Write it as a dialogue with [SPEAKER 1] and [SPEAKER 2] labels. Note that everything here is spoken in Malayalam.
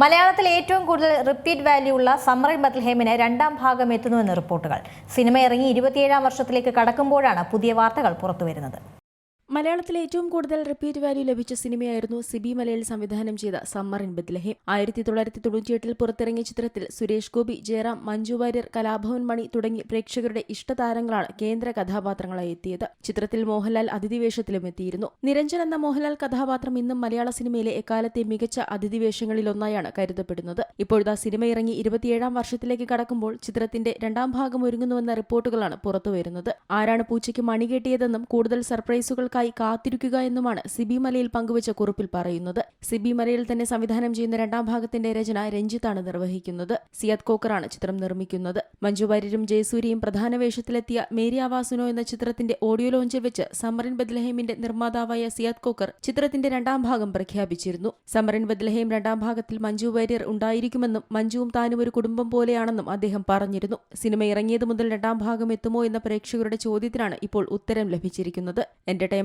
[SPEAKER 1] മലയാളത്തിൽ ഏറ്റവും കൂടുതൽ റിപ്പീറ്റ് വാല്യൂ ഉള്ള സമ്മറിൻ ബത്ലഹേമിന് രണ്ടാം ഭാഗം എത്തുന്നുവെന്ന് റിപ്പോർട്ടുകൾ. സിനിമ ഇറങ്ങി ഇരുപത്തിയേഴാം വർഷത്തിലേക്ക് കടക്കുമ്പോഴാണ് പുതിയ വാർത്തകൾ പുറത്തുവരുന്നത്.
[SPEAKER 2] മലയാളത്തിൽ ഏറ്റവും കൂടുതൽ റിപ്പീറ്റ് വാല്യൂ ലഭിച്ച സിനിമയായിരുന്നു സിബി മലയിൽ സംവിധാനം ചെയ്ത സമ്മർ ഇൻ ബദ്ലഹേം ആയിരത്തി തൊള്ളായിരത്തി തൊണ്ണൂറ്റിയെട്ടിൽ പുറത്തിറങ്ങിയ ചിത്രത്തിൽ സുരേഷ് ഗോപി ജയറാം മഞ്ജു വാര്യർ കലാഭവൻ മണി തുടങ്ങി പ്രേക്ഷകരുടെ ഇഷ്ടതാരങ്ങളാണ് കേന്ദ്ര കഥാപാത്രങ്ങളായി എത്തിയത്. ചിത്രത്തിൽ മോഹൻലാൽ അതിഥിവേഷത്തിലും എത്തിയിരുന്നു. നിരഞ്ജൻ എന്ന മോഹൻലാൽ കഥാപാത്രം ഇന്നും മലയാള സിനിമയിലെ എക്കാലത്തെ മികച്ച അതിഥിവേഷങ്ങളിലൊന്നായാണ് കരുതപ്പെടുന്നത്. ഇപ്പോഴത്തെ സിനിമ ഇറങ്ങി ഇരുപത്തിയേഴാം വർഷത്തിലേക്ക് കടക്കുമ്പോൾ ചിത്രത്തിന്റെ രണ്ടാം ഭാഗം ഒരുങ്ങുന്നുവെന്ന റിപ്പോർട്ടുകളാണ് പുറത്തുവരുന്നത്. ആരാണ് പൂച്ചയ്ക്ക് മണി കെട്ടിയതെന്നും കൂടുതൽ സർപ്രൈസുകൾക്കായി കാത്തിരിക്കുക എന്നുമാണ് സിബി മലയിൽ പങ്കുവച്ച കുറിപ്പിൽ പറയുന്നത്. സിബി മലയിൽ തന്നെ സംവിധാനം ചെയ്യുന്ന രണ്ടാം ഭാഗത്തിന്റെ രചന രഞ്ജിത്താണ് നിർവഹിക്കുന്നത്. സിയാദ് കോക്കറാണ് ചിത്രം നിർമ്മിക്കുന്നത്. മഞ്ജു വാര്യരും ജയസൂര്യയും പ്രധാന വേഷത്തിലെത്തിയ മേരി ആവാസുനോ എന്ന ചിത്രത്തിന്റെ ഓഡിയോ ലോഞ്ചിൽ വെച്ച് സമറിൻ ബദ്ലഹേമിന്റെ നിർമ്മാതാവായ സിയാദ് കോക്കർ ചിത്രത്തിന്റെ രണ്ടാം ഭാഗം പ്രഖ്യാപിച്ചിരുന്നു. സമറിൻ ബദ്ലഹേം രണ്ടാം ഭാഗത്തിൽ മഞ്ജു വാര്യർ ഉണ്ടായിരിക്കുമെന്നും മഞ്ജുവും താനും ഒരു കുടുംബം പോലെയാണെന്നും അദ്ദേഹം പറഞ്ഞിരുന്നു. സിനിമ ഇറങ്ങിയത് മുതൽ രണ്ടാം ഭാഗം എത്തുമോ എന്ന പ്രേക്ഷകരുടെ ചോദ്യത്തിനാണ് ഇപ്പോൾ ഉത്തരം ലഭിച്ചിരിക്കുന്നത്. Entertainment